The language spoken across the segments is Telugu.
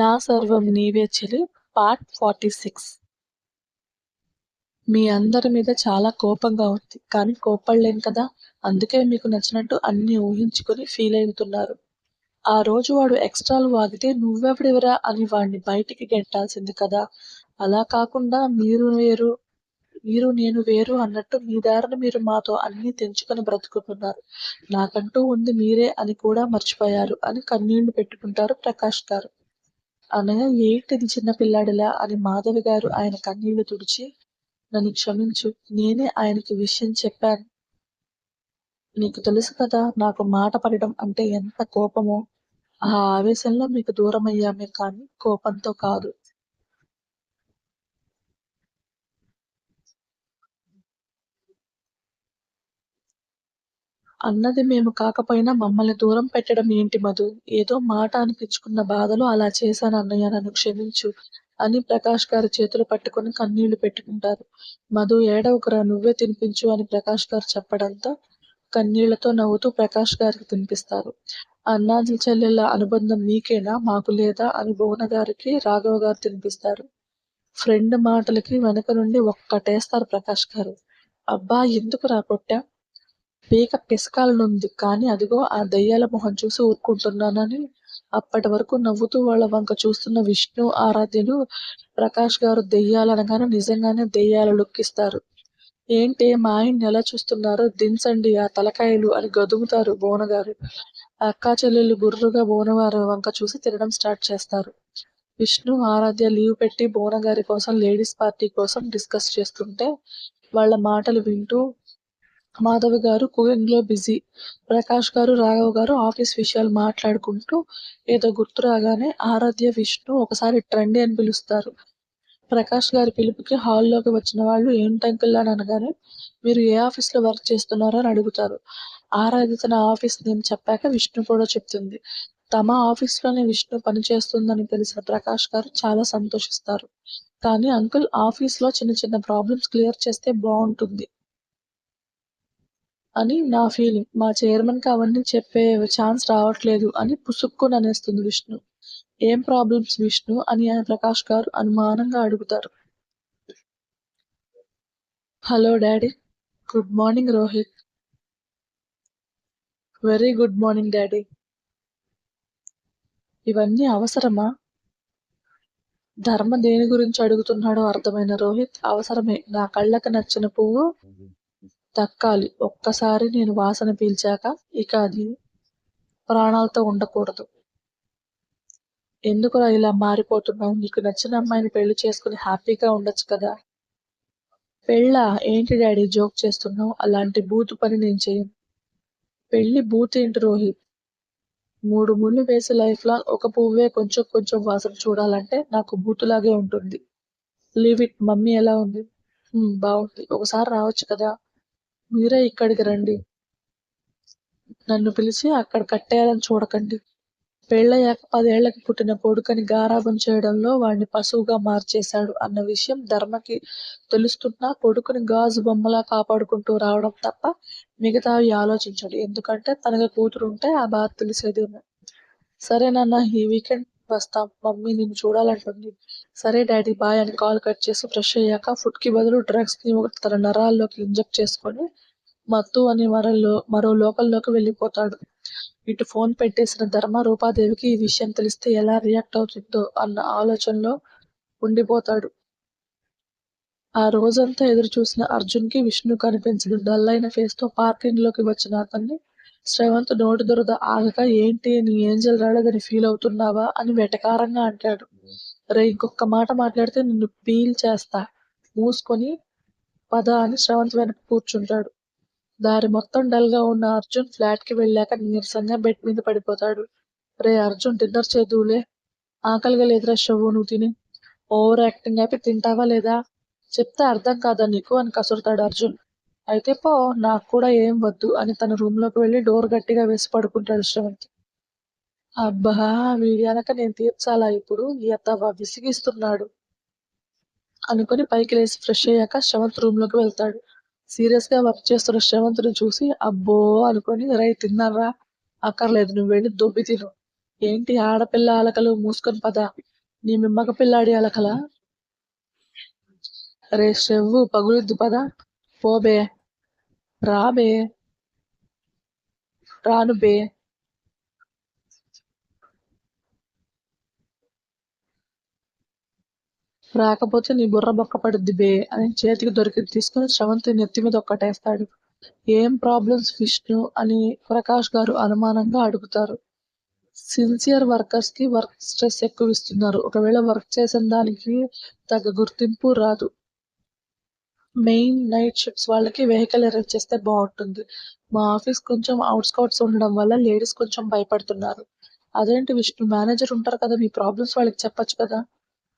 నా సర్వం నీవే చెలి పార్ట్ ఫార్టీ సిక్స్. మీ అందరి మీద చాలా కోపంగా ఉంది కానీ కోపడలేం కదా. అందుకే మీకు నచ్చినట్టు అన్ని ఊహించుకొని ఫీల్ అవుతున్నారు. ఆ రోజు వాడు ఎక్స్ట్రాలు వాగితే నువ్వెవడివరా అని వాడిని బయటికి గెట్టాల్సింది కదా. అలా కాకుండా మీరు వేరు మీరు నేను వేరు అన్నట్టు మీ దారిని మీరు మాతో అన్ని తెంచుకొని బ్రతుకుతున్నారు. నాకంటూ ఉంది మీరే అని కూడా మర్చిపోయారు అని కన్నీళ్ళు పెట్టుకుంటారు ప్రకాష్ గారు. అనగా ఏంటిది చిన్న పిల్లాడిలా? అని మాధవి గారు ఆయన కన్నీళ్ళు తుడిచి నన్ను క్షమించు. నేనే ఆయనకి విషయం చెప్పాను. నీకు తెలుసు కదా నాకు మాట పడడం అంటే ఎంత కోపమో. ఆ ఆవేశంలో మీకు దూరం అయ్యామే కానీ కోపంతో కాదు. అన్నది మేము కాకపోయినా మమ్మల్ని దూరం పెట్టడం ఏంటి మధు? ఏదో మాట అనిపించుకున్న బాధలో అలా చేశాను అన్నయ్య నన్ను క్షమించు అని ప్రకాష్ గారి చేతులు పట్టుకొని కన్నీళ్ళు పెట్టుకుంటారు. మధు ఏడవకురా నువ్వే తినిపించు అని ప్రకాష్ గారు చెప్పడంతో కన్నీళ్ళతో నవ్వుతూ ప్రకాష్ గారికి తినిపిస్తారు. అన్నాజుల చెల్లెళ్ళ అనుబంధం మీకేనా మాకు లేదా? అని భువన గారికి రాఘవ గారు తినిపిస్తారు. ఫ్రెండ్ మాటలకి వెనక నుండి ఒక్కటేస్తారు ప్రకాష్ గారు. అబ్బా ఎందుకు రా కొట్టా? పీక పిసకాలనుంది కానీ అదిగో ఆ దయ్యాల మొహం చూసి ఊరుకుంటున్నానని అప్పటి వరకు నవ్వుతూ వాళ్ళ వంక చూస్తున్న విష్ణు ఆరాధ్యులు ప్రకాష్ గారు దెయ్యాలనగానే నిజంగానే దెయ్యాలు లుక్కిస్తారు ఏంటి మా ఆయన్ని ఎలా చూస్తున్నారో? దించండి ఆ తలకాయలు అని గదుముతారు బోనగారు. అక్కా చెల్లెళ్ళు గుర్రుగా బోనవారు వంక చూసి తినడం స్టార్ట్ చేస్తారు. విష్ణు ఆరాధ్య లీవ్ పెట్టి బోనగారి కోసం లేడీస్ పార్టీ కోసం డిస్కస్ చేస్తుంటే వాళ్ళ మాటలు వింటూ మాధవి గారు కుకింగ్లో బిజీ. ప్రకాష్ గారు రాఘవ్ గారు ఆఫీస్ విషయాలు మాట్లాడుకుంటూ ఏదో గుర్తు రాగానే ఆరాధ్య విష్ణు ఒకసారి ట్రెండీ అని పిలుస్తారు. ప్రకాష్ గారి పిలుపుకి హాల్లోకి వచ్చిన వాళ్ళు ఏంటంకుల్ అని అనగానే మీరు ఏ ఆఫీస్లో వర్క్ చేస్తున్నారో అని అడుగుతారు. ఆరాధ్య తన ఆఫీస్ నేమ్ చెప్పాక విష్ణు కూడా చెప్తుంది. తమ ఆఫీస్లోనే విష్ణు పనిచేస్తుందని తెలిసిన ప్రకాష్ గారు చాలా సంతోషిస్తారు. కానీ అంకుల్ ఆఫీస్లో చిన్న చిన్న ప్రాబ్లమ్స్ క్లియర్ చేస్తే బాగుంటుంది. అని నా ఫీలింగ్ మా చైర్మన్కి అవన్నీ చెప్పే ఛాన్స్ రావట్లేదు అని పుసుక్కుని అనేస్తుంది విష్ణు. ఏం ప్రాబ్లమ్స్ విష్ణు? అని ఆయన ప్రకాష్ గారు అనుమానంగా అడుగుతారు. Hello daddy. Good morning Rohit. Very good morning daddy. ఇవన్నీ అవసరమా? ధర్మ దేని గురించి అడుగుతున్నాడో అర్థమైన రోహిత్ అవసరమే. నా కళ్ళకు నచ్చిన పువ్వు దక్కాలి. ఒక్కసారి నేను వాసన పీల్చాక ఇక అది ప్రాణాలతో ఉండకూడదు. ఎందుకురా ఇలా మారిపోతున్నావు? నీకు నచ్చిన అమ్మాయిని పెళ్ళి చేసుకుని హ్యాపీగా ఉండొచ్చు కదా. పెళ్ళా? ఏంటి డాడీ జోక్ చేస్తున్నావు? అలాంటి బూతు పని నేను చేయను. పెళ్ళి బూత్ ఏంటి రోహిత్? మూడు ముళ్ళు వేసి లైఫ్ ఒక పువ్వే కొంచెం కొంచెం వాసన చూడాలంటే నాకు బూతులాగే ఉంటుంది. Leave it. మమ్మీ ఎలా ఉంది? బాగుంది. ఒకసారి రావచ్చు కదా. మీరే ఇక్కడికి రండి. నన్ను పిలిచి అక్కడ కట్టేయాలని చూడకండి. పెళ్ళయ్యాక పదేళ్ళకి పుట్టిన కొడుకని గారాబం చేయడంలో వాడిని పశువుగా మార్చేశాడు అన్న విషయం ధర్మకి తెలుస్తున్నా కొడుకుని గాజు బొమ్మలా కాపాడుకుంటూ రావడం తప్ప మిగతావి ఆలోచించాడు. ఎందుకంటే తనకు కూతురు ఉంటే ఆ బాధ తెలిసేది సరే నాన్న ఈ వీకెండ్ వస్తాం మమ్మీ నిన్ను చూడాలంటుంది. సరే డాడీ బాయ్ అని కాల్ కట్ చేసి ఫ్రెష్ అయ్యాక ఫుడ్కి బదులు డ్రగ్స్ని తన నరాల్లోకి ఇంజెక్ట్ చేసుకొని మత్తు అని మరో మరో లోకల్లోకి వెళ్ళిపోతాడు. ఇటు ఫోన్ పెట్టేసిన ధర్మ రూపాదేవికి ఈ విషయం తెలిస్తే ఎలా రియాక్ట్ అవుతుందో అన్న ఆలోచనలో ఉండిపోతాడు. ఆ రోజంతా ఎదురు చూసిన అర్జున్కి విష్ణు కనిపించదు డల్ అయిన ఫేస్తో పార్కింగ్లోకి వచ్చిన అతన్ని శ్రవంత్ నోటి దురద ఆగక ఏంటి? నీ ఏంజల్ రాలేదని ఫీల్ అవుతున్నావా? అని వెటకారంగా అంటాడు. రే ఇంకొక మాట మాట్లాడితే నిన్ను పీల్ చేస్తా. మూసుకొని పద అని శ్రవంత్ వెనక కూర్చుంటాడు. దారి మొత్తం డల్గా ఉన్న అర్జున్ ఫ్లాట్కి వెళ్ళాక నీరసంగా బెడ్ మీద పడిపోతాడు. రే అర్జున్ డిన్నర్ చేదువులే ఆకలిగా లేదురా షవ్వు నువ్వు తిని. ఓవర్ యాక్టింగ్ అయిపోయి తింటావా లేదా? చెప్తే అర్థం కాదా నీకు? అని కసురుతాడు అర్జున్. అయితే పో నాకు కూడా ఏం వద్దు అని తన రూమ్లోకి వెళ్ళి డోర్ గట్టిగా వేసి పడుకుంటాడు శ్రవంత్. అబ్బా వీడియానక నేను తీర్చాలా ఇప్పుడు? ఎత్తవా విసిగిస్తున్నాడు. అనుకుని పైకి లేచి ఫ్రెష్ అయ్యాక శ్రవంత్ రూమ్లోకి వెళ్తాడు. సీరియస్గా వర్క్ చేస్తున్న శ్రవంతుని చూసి అబ్బో అనుకొని రై తిన్నారా? అక్కర్లేదు నువ్వు వెళ్ళి దొబ్బి తిను. ఏంటి ఆడపిల్ల అలకలు? మూసుకొని పద. నీ మగపిల్లాడి అలకలా? రే శ్రవ్వు పగులుద్దు పద. పోబే. రాబే రాను బే. రాకపోతే నీ బుర్ర బొక్క పడుద్ది బే అని చేతికి దొరికి తీసుకుని శ్రవంతి నెత్తి మీద ఒక్కటేస్తాడు. ఏం ప్రాబ్లమ్స్ విష్ణు అని ప్రకాష్ గారు అనుమానంగా అడుగుతారు. సిన్సియర్ వర్కర్స్కి వర్క్ స్ట్రెస్ ఎక్కువ ఇస్తున్నారు ఒకవేళ వర్క్ చేసిన దానికి తగ్గ గుర్తింపు రాదు. మెయిన్ నైట్ షిఫ్ట్స్ వాళ్ళకి వెహికల్ అరేంజ్ చేస్తే బాగుంటుంది. మా ఆఫీస్ కొంచెం అవుట్స్కౌట్స్ ఉండడం వల్ల లేడీస్ కొంచెం భయపడుతున్నారు. అదేంటి విష్ణు మేనేజర్ ఉంటారు కదా మీ ప్రాబ్లమ్స్ వాళ్ళకి చెప్పొచ్చు కదా?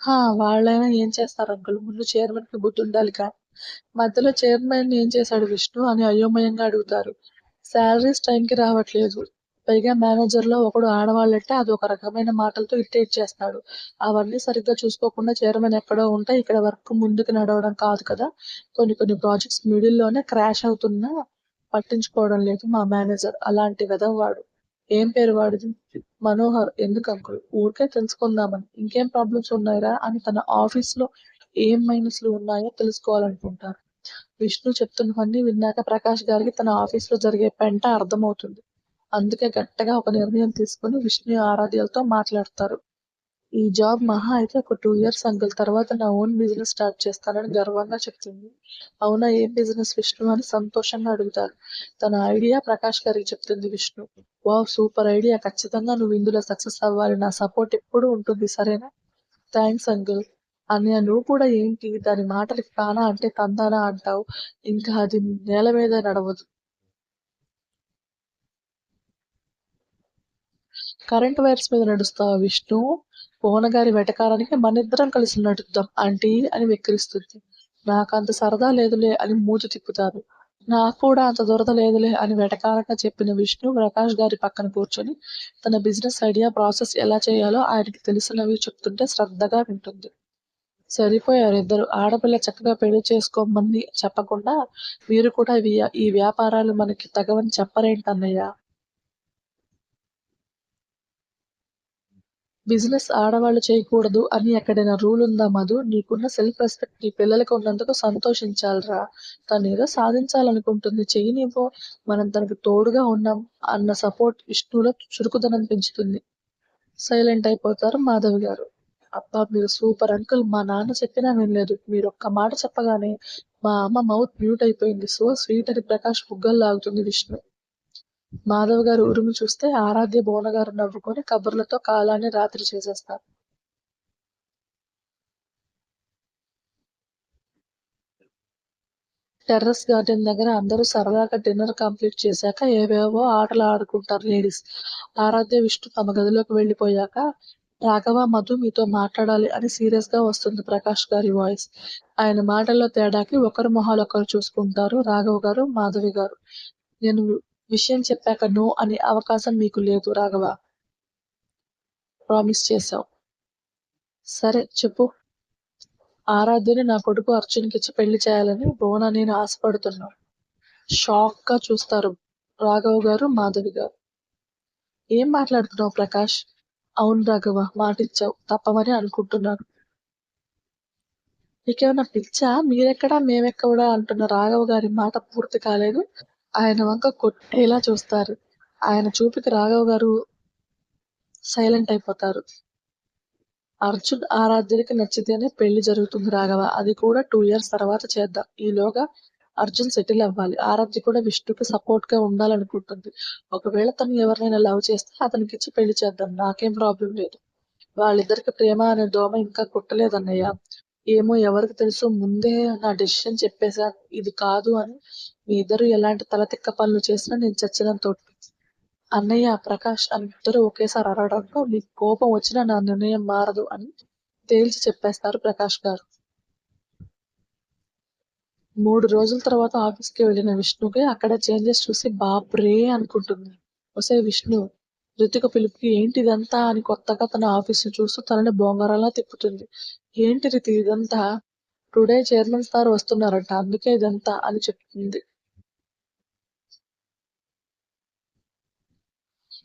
హా వాళ్ళైనా ఏం చేస్తారు అంకుల్? ముందు చైర్మన్కి బుద్ధి ఉండాలి కా? మధ్యలో చైర్మన్ ఏం చేశాడు విష్ణు అని అయోమయంగా అడుగుతారు. శాలరీస్ టైంకి రావట్లేదు. పైగా మేనేజర్లో ఒకడు ఆడవాళ్ళంటే అది ఒక రకమైన మాటలతో ఇరిటేట్ చేస్తాడు. అవన్నీ సరిగ్గా చూసుకోకుండా చైర్మన్ ఎక్కడో ఉంటే ఇక్కడ వర్క్ ముందుకు నడవడం కాదు కదా. కొన్ని కొన్ని ప్రాజెక్ట్స్ మిడిల్లోనే క్రాష్ అవుతున్నా పట్టించుకోవడం లేదు మా మేనేజర్. అలాంటి వాడు. ఏం పేరు వాడిది? మనోహర్. ఎందుకు అంకుల్? ఊరికే తెలుసుకుందామని. ఇంకేం ప్రాబ్లమ్స్ ఉన్నాయరా అని తన ఆఫీస్లో ఏం మైనస్లు ఉన్నాయో తెలుసుకోవాలనుకుంటారు. విష్ణు చెప్తున్నవన్నీ విన్నాక ప్రకాష్ గారికి తన ఆఫీస్లో జరిగే పెంట అర్థమవుతుంది. అందుకే గట్టిగా ఒక నిర్ణయం తీసుకుని విష్ణు ఆరాధ్యాలతో మాట్లాడతారు. ఈ జాబ్ మహా అయితే ఒక టూ ఇయర్స్ అంకుల్ తర్వాత నా ఓన్ బిజినెస్ స్టార్ట్ చేస్తానని గర్వంగా చెప్తుంది. అవునా ఏం బిజినెస్ విష్ణు అని సంతోషంగా అడుగుతారు. తన ఐడియా ప్రకాష్ గారికి చెప్తుంది విష్ణు. Wow super idea. ఖచ్చితంగా నువ్వు ఇందులో సక్సెస్ అవ్వాలి. నా సపోర్ట్ ఎప్పుడు ఉంటుంది సరేనా? Thanks uncle. అన్నయ్య నువ్వు కూడా ఏంటి? దాని మాటలకి కానా అంటే తందానా అంటావు. ఇంకా అది నేల మీద నడవదు. కరెంట్ వైర్స్ మీద నడుస్తావా విష్ణు గారి వెటకారానికి మనిద్దరం కలిసి నడుద్దాం ఆంటీ అని వెక్కిరిస్తుంది. నాకు అంత సరదా లేదులే అని మూతి తిప్పుతారు. నాకు కూడా అంత దురద లేదులే అని వెటకారంగా చెప్పిన విష్ణు ప్రకాష్ గారి పక్కన కూర్చొని తన బిజినెస్ ఐడియా ప్రాసెస్ ఎలా చేయాలో ఆయనకి తెలిసినవి చెప్తుంటే శ్రద్ధగా వింటుంది. సరిపోయారు ఇద్దరు. ఆడపిల్ల చక్కగా పెళ్ళి చేసుకోమని చెప్పకుండా మీరు కూడా ఈ వ్యాపారాలు మనకి తగవని చెప్పరేంటన్నయ్య? బిజినెస్ ఆడవాళ్ళు చేయకూడదు అని ఎక్కడైనా రూల్ ఉందా మధు? నీకున్న సెల్ఫ్ రెస్పెక్ట్ నీ పిల్లలకు ఉన్నందుకు సంతోషించాలిరా. తను ఏదో సాధించాలనుకుంటుంది. చెయ్యనివ్వు మనం తనకు తోడుగా ఉన్నాం అన్న సపోర్ట్ విష్ణులో చురుకుదనం పెంచుతుంది సైలెంట్ అయిపోతారు మాధవి గారు. అబ్బా మీరు సూపర్ అంకుల్ మా నాన్న చెప్పినా వినలేదు. మీరు ఒక్క మాట చెప్పగానే మా అమ్మ మౌత్ మ్యూట్ అయిపోయింది. సో స్వీట్ అని ప్రకాష్ బుగ్గలు లాగుతుంది విష్ణు. మాధవ్ గారు ఉరుము చూస్తే ఆరాధ్య గారు నవ్వుకొని కబుర్లతో కాలాన్ని రాత్రి చేసేస్తారు. టెర్రస్ గార్డెన్ దగ్గర అందరూ సరదాగా డిన్నర్ కంప్లీట్ చేశాక ఏవేవో ఆటలు ఆడుకుంటారు లేడీస్. ఆరాధ్య విష్ణు తమ గదిలోకి వెళ్ళిపోయాక రాఘవ మధు మీతో మాట్లాడాలి అని సీరియస్గా వస్తుంది ప్రకాష్ గారి వాయిస్. ఆయన మాటల్లో తేడాకి ఒకరు మొహాలు ఒకరు చూసుకుంటారు రాఘవ గారు మాధవి గారు. నేను విషయం చెప్పాక నో అనే అవకాశం మీకు లేదు రాఘవ. ప్రామిస్ చేశావు. సరే చెప్పు. ఆరాధ్యని నా కొడుకు అర్జున్కి ఇచ్చి పెళ్ళి చేయాలని భువన నేను ఆశపడుతున్నాను షాక్గా చూస్తారు రాఘవ గారు మాధవి గారు. ఏం మాట్లాడుతున్నావు ప్రకాష్? అవును రాఘవ మాటిచ్చావు. తప్పమని అనుకుంటున్నాను. నీకేమన్నా పిచ్చా? మీరెక్కడా? మేమెక్కడా? అంటున్న రాఘవ గారి మాట పూర్తి కాలేదు. ఆయన వంక కొట్టేలా చూస్తారు. ఆయన చూపికి రాఘవ్ గారు సైలెంట్ అయిపోతారు. అర్జున్ ఆరాధ్యుడికి నచ్చితేనే పెళ్ళి జరుగుతుంది రాఘవ. అది కూడా టూ ఇయర్స్ తర్వాత చేద్దాం. ఈలోగా అర్జున్ సెటిల్ అవ్వాలి. ఆరాధ్య కూడా విష్ణుకి సపోర్ట్గా ఉండాలనుకుంటుంది. ఒకవేళ తను ఎవరినైనా లవ్ చేస్తే అతనికి ఇచ్చి పెళ్ళి చేద్దాం. నాకేం ప్రాబ్లం లేదు. వాళ్ళిద్దరికి ప్రేమ అనే దోమ ఇంకా కుట్టలేదన్నయ్య. ఏమో ఎవరికి తెలుసు ముందే నా డెసిషన్ చెప్పేశారు ఇది కాదు అని మీ ఇద్దరు ఎలాంటి తలతిక్క పనులు చేసినా నేను చచ్చినంతో అన్నయ్య ప్రకాష్ అని ఇద్దరు ఒకేసారి అరవడంతో నీకు కోపం వచ్చినా నా నిర్ణయం మారదు అని తేల్చి చెప్పేస్తారు ప్రకాష్ గారు. మూడు రోజుల తర్వాత ఆఫీస్కి వెళ్ళిన విష్ణుకి అక్కడ చేంజెస్ చూసి బాబ్రే అనుకుంటుంది. ఒసే విష్ణు రితిక పిలుపుకి ఏంటి ఇదంతా అని కొత్తగా తన ఆఫీస్ చూస్తూ తనని బొంగరాలా తిప్పుతుంది. ఏంటి ఇదంతా టుడే చైర్మన్ సార్ వస్తున్నారంట అందుకే ఇదంతా అని చెప్తుంది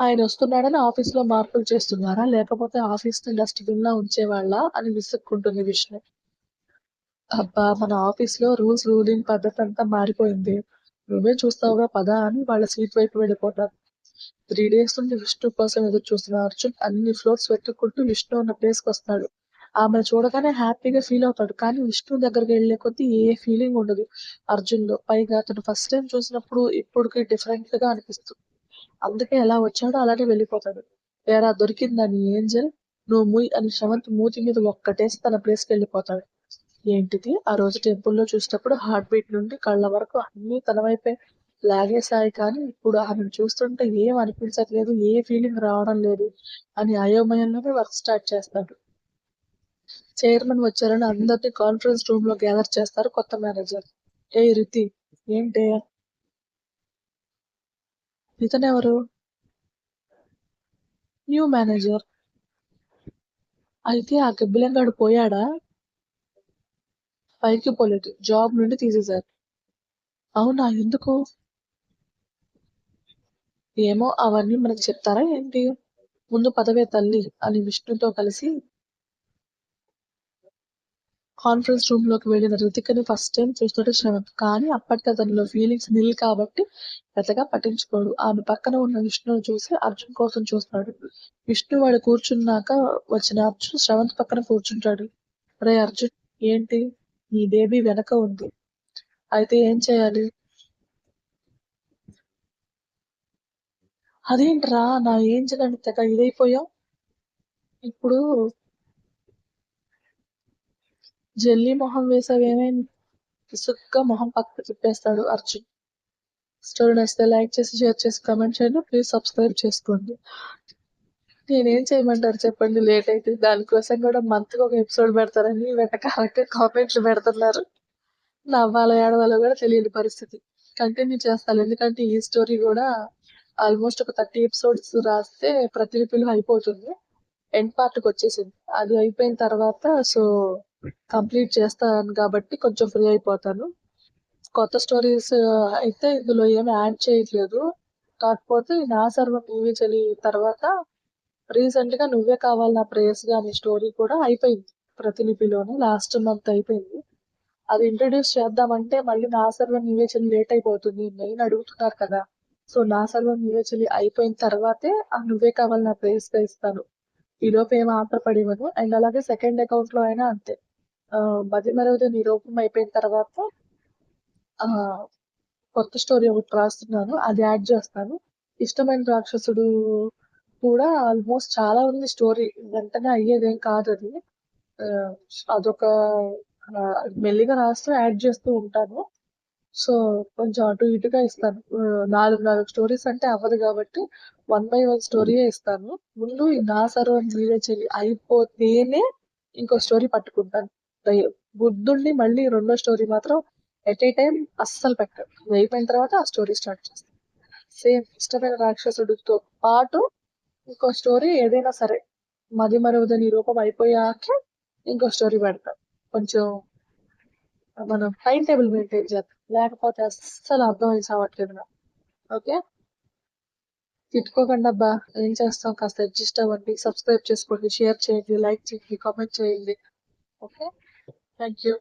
ఆయన వస్తున్నాడని ఆఫీస్‌లో మార్పులు చేస్తున్నారా? లేకపోతే ఆఫీస్‌ని డస్ట్‌బిన్‌లా ఉంచేవాళ్ళ అని విసుక్కుంటుంది విష్ణు. అబ్బా! మన ఆఫీస్‌లో రూల్స్, రూలింగ్ పద్ధతి అంతా మారిపోయింది. నువ్వే చూస్తావుగా పదా అని వాళ్ళ సీట్ వైపు వెళ్ళిపోతారు. త్రీ డేస్ నుండి విష్ణు కోసం ఎదురు చూస్తున్న అర్జున్ అన్ని ఫ్లోర్స్ వెతుక్కుంటూ విష్ణు ఉన్న ప్లేస్‌కొస్తాడు. ఆమెను చూడగానే హ్యాపీగా ఫీల్ అవుతాడు. కానీ విష్ణు దగ్గరికి వెళ్ళే కొద్దీ ఏ ఫీలింగ్ ఉండదు అర్జున్లో పైగా అతను ఫస్ట్ టైం చూసినప్పుడు ఇప్పటికి డిఫరెంట్గా అనిపిస్తుంది. అందుకే ఎలా వచ్చాడో అలానే వెళ్ళిపోతాడు. ఏరా దొరికిందని ఏంజల్ ఏంజెల్? నువ్వు ముయ్ అని శ్రవంత్ మూతి మీద ఒక్కటేసి తన ప్లేస్‌కి వెళ్ళిపోతాడు. ఏంటిది? ఆ రోజు టెంపుల్‌లో చూసినప్పుడు హార్ట్ బీట్ నుండి కళ్ళ వరకు అన్ని తన వైపే లాగేశాయి కానీ ఇప్పుడు ఆమెను చూస్తుంటే ఏం అనిపించట్లేదు. ఏ ఫీలింగ్ రావడం లేదు అని అయోమయంలోనే వర్క్ స్టార్ట్ చేస్తాడు. చైర్మన్ వచ్చారని అందరినీ కాన్ఫరెన్స్ రూమ్లో గ్యాదర్ చేస్తారు కొత్త మేనేజర్. ఏ రితి ఏంటే? ఇతనెవరు? New manager. అయితే ఆ గబ్బిలంగాడు పోయాడా? పైకి పోలేదు. జాబ్ నుండి తీసేశారు. అవునా? ఎందుకు? ఏమో అవన్నీ మనకు చెప్తారా ఏంటి? ముందు పదవే తల్లి అని విష్ణుతో కలిసి కాన్ఫరెన్స్ రూమ్‌లోకి వెళ్ళిన రితికని ఫస్ట్ టైం చూస్తుంటే శ్రమ కానీ అప్పటికి అతనిలో ఫీలింగ్స్ నిల్ కాబట్టి పెద్దగా పట్టించుకోడు. ఆమె పక్కన ఉన్న విష్ణును చూసి అర్జున్ కోసం చూస్తాడు. విష్ణు వాడు కూర్చున్నాక వచ్చిన అర్జున్ శ్రవంత్ పక్కన కూర్చుంటాడు. రే అర్జున్ ఏంటి? నీ బేబీ వెనక ఉంది. అయితే ఏం చేయాలి? అదేంట్రా నా ఏం అని తెగ ఇదైపోయావు? ఇప్పుడు జెల్లీ మొహం వేసావేమే విసుగ్గా మొహం పక్కకు తిప్పేస్తాడు అర్జున్. స్టోరీ నచ్చితే లైక్ చేసి, షేర్ చేసి, కామెంట్ చేయండి. ప్లీజ్ సబ్స్క్రైబ్ చేసుకోండి. నేనేం చేయమంటారు చెప్పండి లేట్ అయితే? దానికోసం కూడా మంత్‌కి ఒక ఎపిసోడ్ పెడతారని వెటకారంగా కామెంట్లు పెడుతున్నారు. నవ్వాలో ఏడవాలో కూడా తెలియని పరిస్థితి. కంటిన్యూ చేస్తాను. ఎందుకంటే ఈ స్టోరీ కూడా ఆల్మోస్ట్ ఒక 30 ఎపిసోడ్స్ రాస్తే ప్రతిలిపిలు అయిపోతుంది. ఎండ్ పార్ట్‌కి వచ్చేసింది. అది అయిపోయిన తర్వాత సో కంప్లీట్ చేస్తాను కాబట్టి కొంచెం ఫ్రీ అయిపోతాను. కొత్త స్టోరీస్ అయితే ఇందులో ఏమి యాడ్ చేయట్లేదు. కాకపోతే నా సర్వం మూవీ చలి తర్వాత రీసెంట్‌గా నువ్వే కావాలి నా ప్రేయస్‌గా అనే స్టోరీ కూడా అయిపోయింది. ప్రతిలిపిలోనే లాస్ట్ మంత్ అయిపోయింది. అది ఇంట్రడ్యూస్ చేద్దామంటే మళ్ళీ నా సర్వం నీవే లేట్ అయిపోతుంది. మెయిన్ అడుగుతున్నారు కదా! సో నా సర్వం నీవే అయిపోయిన తర్వాతే ఆ నువ్వే కావాలి నా ప్రేయస్‌గా ఇస్తాను. ఈలోపు ఏం ఆత్రపడివ్వను. అండ్ అలాగే సెకండ్ అకౌంట్‌లో అయినా అంతే. మధ్య మదిమరువదే నిరూపం అయిపోయిన తర్వాత కొత్త స్టోరీ ఒకటి రాస్తున్నాను. అది యాడ్ చేస్తాను. ఇష్టమైన రాక్షసుడు కూడా ఆల్మోస్ట్ చాలా ఉంది స్టోరీ. వెంటనే అయ్యేదేం కాదు అది అదొక మెల్లిగా రాస్తూ యాడ్ చేస్తూ ఉంటాను. సో కొంచెం అటు ఇటుగా ఇస్తాను. నాలుగు నాలుగు స్టోరీస్ అంటే అవ్వదు కాబట్టి వన్ బై వన్ స్టోరీయే ఇస్తాను. ముందు నా సర్వం చెయ్యి చెల్లి అయిపోతేనే ఇంకో స్టోరీ పట్టుకుంటాను. బుద్ధుడిని మళ్ళీ రెండో స్టోరీ మాత్రం ఎట్ ఏ టైం అస్సలు పెట్టాడు అయిపోయిన తర్వాత ఆ స్టోరీ స్టార్ట్ చేస్తాం సేమ్ ఇష్టమైన రాక్షసుడితో పాటు ఇంకో స్టోరీ ఏదైనా సరే మదిమరువదే నీ రూపం అయిపోయాకే ఇంకో స్టోరీ పెడతాం కొంచెం మనం టైం టేబుల్ మెయింటైన్ చేద్దాం. లేకపోతే అస్సలు అర్థం సావట్లేదు నాకు. ఓకే. తిట్టుకోకండి అబ్బా! ఏం చేస్తాం కాస్త అడ్జస్ట్ అవ్వండి. సబ్స్క్రైబ్ చేసుకోండి. షేర్ చేయండి. లైక్ చేయండి. కామెంట్ చేయండి. ఓకే. Thank you.